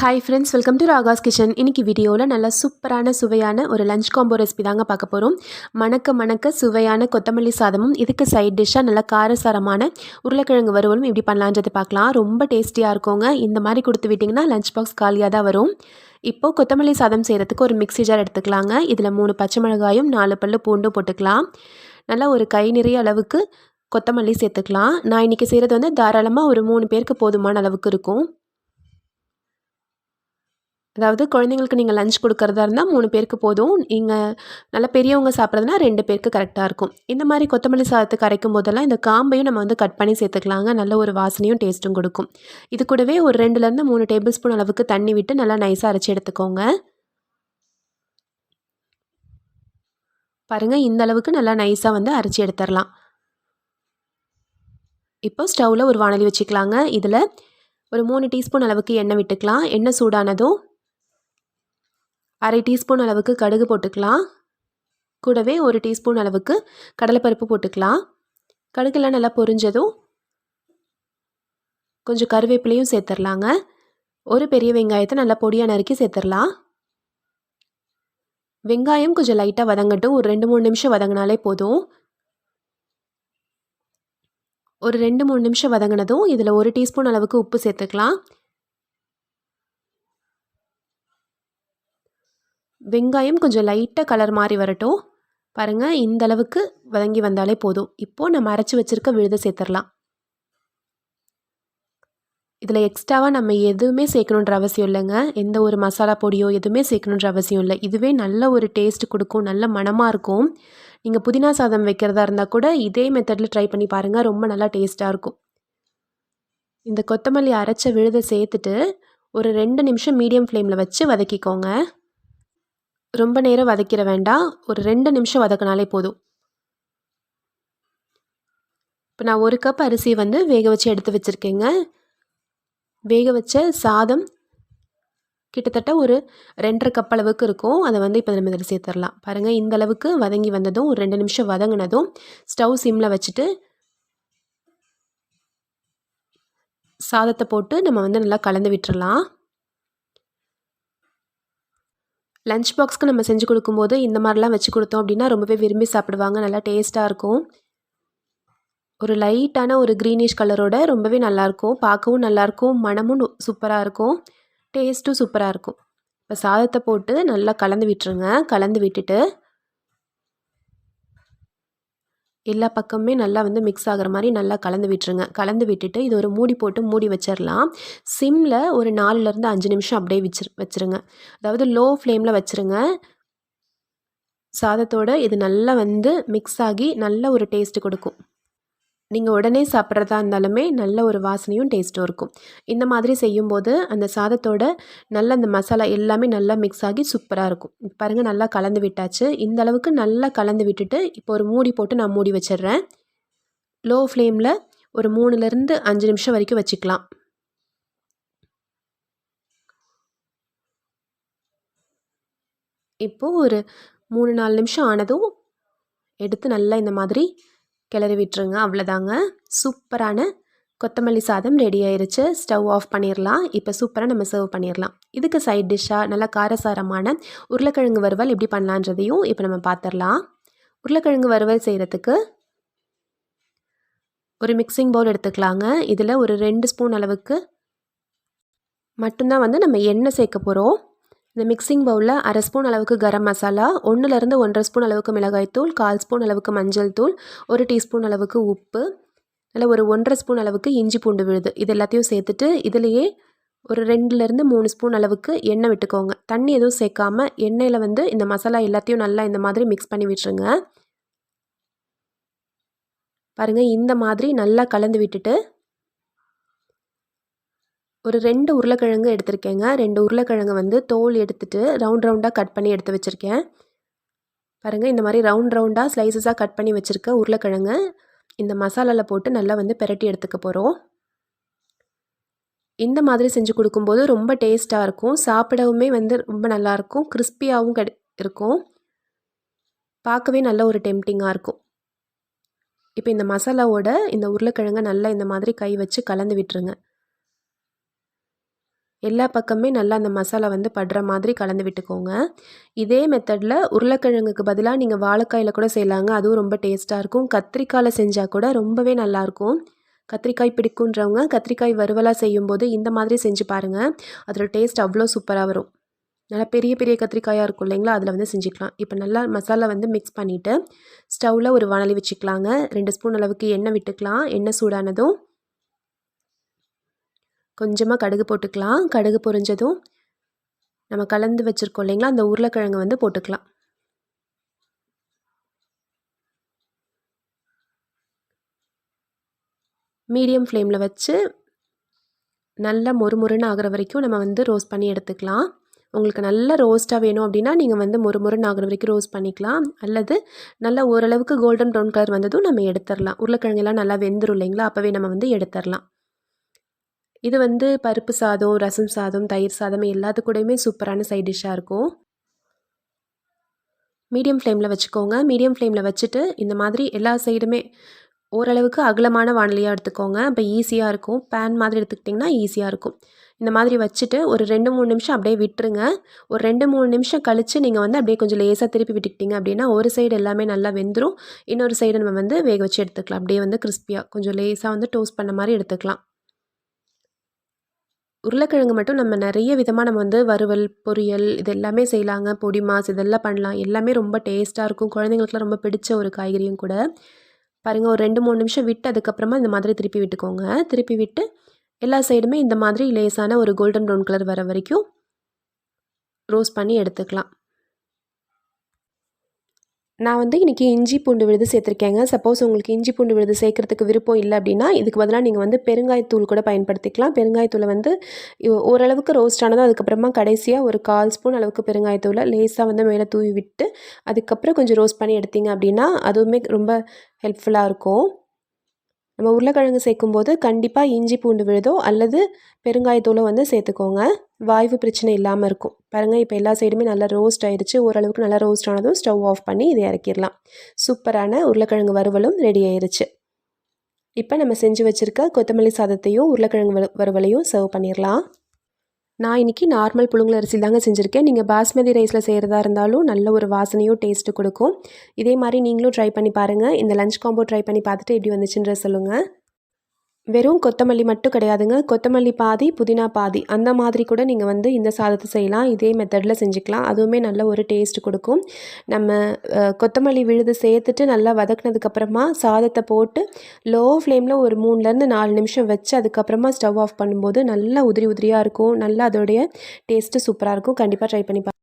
Hi friends welcome to Raga's kitchen இன்னைக்கு வீடியோவில் நல்லா சூப்பரான சுவையான ஒரு லஞ்ச் காம்போ ரெசிபி தாங்க பார்க்க போகிறோம் மணக்க மணக்க சுவையான கொத்தமல்லி சாதமும் இதுக்கு சைட் டிஷ்ஷாக நல்லா காரசாரமான உருளைக்கிழங்கு வறுவலும் இப்படி பண்ணலான்றதை பார்க்கலாம். ரொம்ப டேஸ்டியாக இருக்குங்க. இந்த மாதிரி கொடுத்து விட்டிங்கன்னா லஞ்ச் பாக்ஸ் காலியாக தான் வரும். இப்போது கொத்தமல்லி சாதம் செய்கிறதுக்கு ஒரு மிக்ஸி ஜார் எடுத்துக்கலாங்க. இதில் மூணு பச்சை மிளகாயும் நாலு பல்லு பூண்டும் போட்டுக்கலாம். நல்லா ஒரு கை நிறைய அளவுக்கு கொத்தமல்லி சேர்த்துக்கலாம். நான் இன்றைக்கி செய்கிறது வந்து தாராளமாக ஒரு மூணு பேருக்கு போதுமான அளவுக்கு இருக்கும். அதாவது குழந்தைங்களுக்கு நீங்கள் லஞ்ச் கொடுக்குறதா இருந்தால் மூணு பேருக்கு போதும். நீங்கள் நல்லா பெரியவங்க சாப்பிட்றதுனா ரெண்டு பேருக்கு கரெக்டாக இருக்கும். இந்த மாதிரி கொத்தமல்லி சாதத்துக்கு அரைக்கும் போதெல்லாம் இந்த காம்பையும் நம்ம வந்து கட் பண்ணி சேர்த்துக்கலாங்க. நல்ல ஒரு வாசனையும் டேஸ்ட்டும் கொடுக்கும். இது கூடவே ஒரு ரெண்டுலேருந்து மூணு டேபிள் ஸ்பூன் அளவுக்கு தண்ணி விட்டு நல்லா நைஸாக அரைச்சி எடுத்துக்கோங்க. பாருங்கள் இந்த அளவுக்கு நல்லா நைஸாக வந்து அரைச்சி எடுத்துடலாம் இப்போ ஸ்டவ்வில் ஒரு வானலி வச்சுக்கலாங்க. இதில் ஒரு மூணு டீஸ்பூன் அளவுக்கு எண்ணெய் விட்டுக்கலாம். எண்ணெய் சூடானதும் அரை டீஸ்பூன் அளவுக்கு கடுகு போட்டுக்கலாம். கூடவே ஒரு டீஸ்பூன் அளவுக்கு கடலைப்பருப்பு போட்டுக்கலாம். கடுகெல்லாம் நல்லா பொரிஞ்சதும் கொஞ்சம் கருவேப்பிலையும் சேர்த்துடலாங்க ஒரு பெரிய வெங்காயத்தை நல்லா பொடியாக நறுக்கி சேர்த்துடலாம் வெங்காயம் கொஞ்சம் லைட்டாக வதங்கட்டும். ஒரு ரெண்டு மூணு நிமிஷம் வதங்கினாலே போதும். ஒரு ரெண்டு மூணு நிமிஷம் வதங்கினதும் இதில் ஒரு டீஸ்பூன் அளவுக்கு உப்பு சேர்த்துக்கலாம். வெங்காயம் கொஞ்சம் லைட்டாக கலர் மாறி வரட்டும். பாருங்கள் இந்த அளவுக்கு வதங்கி வந்தாலே போதும். இப்போது நம்ம அரைச்சி வச்சுருக்க விழுத சேர்த்துடலாம். இதில் எக்ஸ்ட்ராவாக நம்ம எதுவுமே சேர்க்கணுன்ற அவசியம் இல்லைங்க. எந்த ஒரு மசாலா பொடியோ எதுவுமே சேர்க்கணுன்ற அவசியம் இல்லை. இதுவே நல்ல ஒரு டேஸ்ட் கொடுக்கும் நல்ல மனமாக இருக்கும். நீங்கள் புதினா சாதம் வைக்கிறதா இருந்தால் கூட இதே மெத்தடில் ட்ரை பண்ணி பாருங்கள் ரொம்ப நல்லா டேஸ்ட்டாக இருக்கும். இந்த கொத்தமல்லி அரைச்ச விழுதை சேர்த்துட்டு ஒரு ரெண்டு நிமிஷம் மீடியம் ஃப்ளேமில் வச்சு வதக்கிக்கோங்க. ரொம்ப நேரம் வதக்கிட வேண்டாம். ஒரு ரெண்டு நிமிஷம் வதக்கினாலே போதும். இப்போ நான் ஒரு கப் அரிசி வந்து வேக வச்சு எடுத்து வச்சுருக்கேங்க. வேக வச்ச சாதம் கிட்டத்தட்ட ஒரு ரெண்டரை கப் அளவுக்கு இருக்கும். அதை வந்து இப்போ நம்ம இதில் சேர்த்துடலாம். பாருங்கள் இந்த அளவுக்கு வதங்கி வந்ததும் ஒரு ரெண்டு நிமிஷம் வதங்கினதும் ஸ்டவ் சிம்மில் வச்சுட்டு சாதத்தை போட்டு நம்ம வந்து நல்லா கலந்து விட்டுறலாம். லஞ்ச் பாக்ஸ்க்கு நம்ம செஞ்சு கொடுக்கும்போது இந்த மாதிரிலாம் வச்சு கொடுத்தோம் அப்படின்னா ரொம்பவே விரும்பி சாப்பிடுவாங்க. நல்லா டேஸ்ட்டாக இருக்கும். ஒரு லைட்டான ஒரு க்ரீனிஷ் கலரோட ரொம்பவே நல்லாயிருக்கும் பார்க்கவும் நல்லாயிருக்கும் மனமும் சூப்பராக இருக்கும். டேஸ்ட்டும் சூப்பராக இருக்கும். இப்போ சாதத்தை போட்டு நல்லா கலந்து விட்டுருங்க. கலந்து விட்டுட்டு எல்லா பக்கமுமே நல்லா வந்து மிக்ஸ் ஆகிற மாதிரி நல்லா கலந்து விட்டுருங்க. கலந்து விட்டுட்டு இது ஒரு மூடி போட்டு மூடி வச்சிடலாம் சிம்மில் ஒரு நாலுலேருந்து அஞ்சு நிமிஷம் அப்படியே வச்சு வச்சுருங்க. அதாவது லோ ஃப்ளேமில் வச்சுருங்க. சாதத்தோடு இது நல்லா வந்து மிக்ஸ் ஆகி நல்ல ஒரு டேஸ்ட்டு கொடுக்கும். நீங்கள் உடனே சாப்பிட்றதா இருந்தாலுமே நல்ல ஒரு வாசனையும் டேஸ்ட்டும் இருக்கும். இந்த மாதிரி செய்யும்போது அந்த சாதத்தோட நல்ல அந்த மசாலா எல்லாமே நல்லா மிக்ஸ் ஆகி சூப்பராக இருக்கும். பாருங்கள் நல்லா கலந்து விட்டாச்சு. இந்த அளவுக்கு நல்லா கலந்து விட்டுட்டு இப்போ ஒரு மூடி போட்டு நான் மூடி வச்சிடுறேன். லோ ஃப்ளேமில் ஒரு மூணுலேருந்து அஞ்சு நிமிஷம் வரைக்கும் வச்சுக்கலாம். இப்போது ஒரு மூணு நாலு நிமிஷம் ஆனதும் எடுத்து நல்லா இந்த மாதிரி கிளறி விட்டுருங்க. அவ்வளோதாங்க. சூப்பரான கொத்தமல்லி சாதம் ரெடி ஆயிருச்சு. ஸ்டவ் ஆஃப் பண்ணிடலாம் இப்போ சூப்பராக நம்ம சர்வ் பண்ணிடலாம் இதுக்கு சைட் டிஷ்ஷாக நல்லா காரசாரமான உருளைக்கிழங்கு வறுவல் எப்படி பண்ணலான்றதையும் இப்போ நம்ம பார்த்துடலாம் உருளைக்கிழங்கு வறுவல் செய்கிறதுக்கு ஒரு மிக்சிங் பவுல் எடுத்துக்கலாங்க. இதில் ஒரு ரெண்டு ஸ்பூன் அளவுக்கு மட்டும்தான் வந்து நம்ம எண்ணெய் சேர்க்க போகிறோம் இந்த மிக்சிங் பவுலில் அரை ஸ்பூன் அளவுக்கு கரம் மசாலா ஒன்றுலேருந்து ஒன்றரை ஸ்பூன் அளவுக்கு மிளகாய்த்தூள் கால் ஸ்பூன் அளவுக்கு மஞ்சள் தூள் ஒரு டீஸ்பூன் அளவுக்கு உப்பு அதில் ஒரு ஒன்றரை ஸ்பூன் அளவுக்கு இஞ்சி பூண்டு விழுது. இது எல்லாத்தையும் சேர்த்துட்டு இதுலேயே ஒரு ரெண்டுலேருந்து மூணு ஸ்பூன் அளவுக்கு எண்ணெய் விட்டுக்கோங்க. தண்ணி எதுவும் சேர்க்காம எண்ணெயில் வந்து இந்த மசாலா எல்லாத்தையும் நல்லா இந்த மாதிரி மிக்ஸ் பண்ணி விட்டுருங்க. பாருங்கள் இந்த மாதிரி நல்லா கலந்து விட்டுட்டு ஒரு ரெண்டு உருளைக்கிழங்கு எடுத்திருக்கேங்க. ரெண்டு உருளைக்கிழங்கு வந்து தோல் எடுத்துகிட்டு ரவுண்ட் ரவுண்டாக கட் பண்ணி எடுத்து வச்சுருக்கேன். பாருங்கள் இந்த மாதிரி ரவுண்ட் ரவுண்டாக ஸ்லைசஸாக கட் பண்ணி வச்சுருக்க உருளைக்கிழங்கு இந்த மசாலாவில் போட்டு நல்லா வந்து பெரட்டி எடுத்துக்க போகிறோம் இந்த மாதிரி செஞ்சு கொடுக்கும்போது ரொம்ப டேஸ்ட்டாக இருக்கும். சாப்பிடவுமே வந்து ரொம்ப நல்லாயிருக்கும் கிறிஸ்பியாகவும் கெ இருக்கும். பார்க்கவே நல்ல ஒரு டெம்டிங்காக இருக்கும். இப்போ இந்த மசாலாவோட இந்த உருளைக்கிழங்கை நல்லா இந்த மாதிரி கை வச்சு கலந்து விட்டுருங்க. எல்லா பக்கமே நல்லா அந்த மசாலா வந்து படுற மாதிரி கலந்து விட்டுக்கோங்க. இதே மெத்தடில் உருளைக்கிழங்குக்கு பதிலாக நீங்கள் வாழைக்காயில் கூட செய்யலாங்க. அதுவும் ரொம்ப டேஸ்ட்டாக இருக்கும். கத்திரிக்காயில் செஞ்சால் கூட ரொம்பவே நல்லாயிருக்கும் கத்திரிக்காய் பிடிக்குன்றவங்க கத்திரிக்காய் வறுவலாக செய்யும்போது இந்த மாதிரி செஞ்சு பாருங்கள் அதோட டேஸ்ட் அவ்வளோ சூப்பராக வரும். நல்லா பெரிய பெரிய கத்திரிக்காயாக இருக்கும் இல்லைங்களா? அதில் வந்து செஞ்சுக்கலாம். இப்போ நல்லா மசாலா வந்து மிக்ஸ் பண்ணிவிட்டு ஸ்டவ்வில் ஒரு வானலி வச்சுக்கலாங்க. ரெண்டு ஸ்பூன் அளவுக்கு எண்ணெய் விட்டுக்கலாம். எண்ணெய் சூடானதும் கொஞ்சமாக கடுகு போட்டுக்கலாம். கடுகு பொரிஞ்சதும் நம்ம கலந்து வச்சுருக்கோம் இல்லைங்களா? அந்த உருளைக்கிழங்கு வந்து போட்டுக்கலாம். மீடியம் ஃப்ளேமில் வச்சு நல்லா மொறுமொறுன்னு ஆகிற வரைக்கும் நம்ம வந்து ரோஸ்ட் பண்ணி எடுத்துக்கலாம். உங்களுக்கு நல்ல ரோஸ்ட்டாக வேணும் அப்படின்னா நீங்கள் வந்து மொறு மொறுன்னு ஆகிற வரைக்கும் ரோஸ்ட் பண்ணிக்கலாம். அல்லது நல்லா ஓரளவுக்கு கோல்டன் ப்ரௌன் கலர் வந்ததும் நம்ம எடுத்துடலாம். உருளைக்கிழங்கெல்லாம் நல்லா வெந்துடும் இல்லைங்களா? அப்போவே நம்ம வந்து எடுத்துடலாம். இது வந்து பருப்பு சாதம் ரசம் சாதம் தயிர் சாதம் எல்லாத்துக்கூடையுமே சூப்பரான சைட் டிஷ்ஷாக இருக்கும். மீடியம் ஃப்ளேமில் வச்சுக்கோங்க. மீடியம் ஃப்ளேமில் வச்சுட்டு இந்த மாதிரி எல்லா சைடுமே ஓரளவுக்கு அகலமான வானிலையாக எடுத்துக்கோங்க. இப்போ ஈஸியாக இருக்கும். பேன் மாதிரி எடுத்துக்கிட்டிங்கன்னா ஈஸியாக இருக்கும். இந்த மாதிரி வச்சுட்டு ஒரு ரெண்டு மூணு நிமிஷம் அப்படியே விட்டுருங்க. ஒரு ரெண்டு மூணு நிமிஷம் கழித்து நீங்கள் வந்து அப்படியே கொஞ்சம் லேசாக திருப்பி விட்டுக்கிட்டிங்க அப்படின்னா ஒரு சைடு எல்லாமே நல்லா வெந்துடும் இன்னொரு சைடு நம்ம வந்து வேக வச்சு எடுத்துக்கலாம். அப்படியே வந்து கிறிஸ்பியாக கொஞ்சம் லேசாக வந்து டோஸ்ட் பண்ண மாதிரி எடுத்துக்கலாம். உருளைக்கிழங்கு மட்டும் நம்ம நிறைய விதமாக நம்ம வந்து வறுவல் பொரியல் இது எல்லாமே செய்யலாங்க. பொடி மாஸ் இதெல்லாம் பண்ணலாம். எல்லாமே ரொம்ப டேஸ்ட்டாக இருக்கும். குழந்தைங்களுக்குலாம் ரொம்ப பிடிச்ச ஒரு காய்கறியும் கூட. பாருங்கள் ஒரு ரெண்டு மூணு நிமிஷம் விட்டு அதுக்கப்புறமா இந்த மாதிரி திருப்பி விட்டுக்கோங்க. திருப்பி விட்டு எல்லா சைடுமே இந்த மாதிரி லேசான ஒரு கோல்டன் ப்ரௌன் கலர் வர வரைக்கும் ரோஸ் பண்ணி எடுத்துக்கலாம். நான் வந்து இன்றைக்கி இஞ்சி பூண்டு விழுது சேர்த்துருக்கேங்க. சப்போஸ் உங்களுக்கு இஞ்சி பூண்டு விழுது சேர்க்குறதுக்கு விருப்பம் இல்லை அப்படின்னா இதுக்கு பதிலாக நீங்கள் வந்து பெருங்காயத்தூள் கூட பயன்படுத்திக்கலாம். பெருங்காயத்தூளை வந்து ஓரளவுக்கு ரோஸ்ட் ஆனதும் அதுக்கப்புறமா கடைசியாக ஒரு கால் ஸ்பூன் அளவுக்கு பெருங்காயத்தூளை லேஸாக வந்து மேலே தூவி விட்டு அதுக்கப்புறம் கொஞ்சம் ரோஸ்ட் பண்ணி எடுத்தீங்க அப்படின்னா அதுவுமே ரொம்ப ஹெல்ப்ஃபுல்லாக இருக்கும். நம்ம உருளைக்கிழங்கு சேர்க்கும்போது கண்டிப்பாக இஞ்சி பூண்டு விழுதோ அல்லது பெருங்காயத்தூளோ வந்து சேர்த்துக்கோங்க. வாய்வு பிரச்சனை இல்லாமல் இருக்கும். பாருங்கள் இப்போ எல்லா சைடுமே நல்லா ரோஸ்ட் ஆயிடுச்சு ஓரளவுக்கு நல்லா ரோஸ்ட் ஆனதும் ஸ்டவ் ஆஃப் பண்ணி இதை இறக்கிடலாம். சூப்பரான உருளைக்கிழங்கு வறுவலும் ரெடி ஆயிருச்சு. இப்போ நம்ம செஞ்சு வச்சுருக்க கொத்தமல்லி சாதத்தையும் உருளைக்கிழங்கு வறுவலையும் சர்வ் பண்ணிடலாம். நான் இன்றைக்கி நார்மல் புழுங்கல் அரிசி தாங்க செஞ்சுருக்கேன். நீங்கள் பாஸ்மதி ரைஸில் செய்கிறதா இருந்தாலும் நல்ல ஒரு வாசனையும் டேஸ்ட்டு கொடுக்கும். இதே மாதிரி நீங்களும் ட்ரை பண்ணி பாருங்கள் இந்த லஞ்ச் காம்போ ட்ரை பண்ணி பார்த்துட்டு எப்படி வந்துச்சுன்ற சொல்லுங்கள் வெறும் கொத்தமல்லி மட்டும் கிடையாதுங்க. கொத்தமல்லி பாதி புதினா பாதி. அந்த மாதிரி கூட நீங்கள் வந்து இந்த சாதத்தை செய்யலாம். இதே மெத்தடில் செஞ்சுக்கலாம். அதுவுமே நல்ல ஒரு டேஸ்ட் கொடுக்கும். நம்ம கொத்தமல்லி விழுது சேர்த்துட்டு நல்லா வதக்குனதுக்கப்புறமா சாதத்தை போட்டு லோ ஃப்ளேமில் ஒரு மூணுலேருந்து நாலு நிமிஷம் வச்சு அதுக்கப்புறமா ஸ்டவ் ஆஃப் பண்ணும்போது நல்லா உதிரி உதிரியாக இருக்கும். நல்லா அதோடைய டேஸ்ட்டு சூப்பராக இருக்கும். கண்டிப்பாக ட்ரை பண்ணி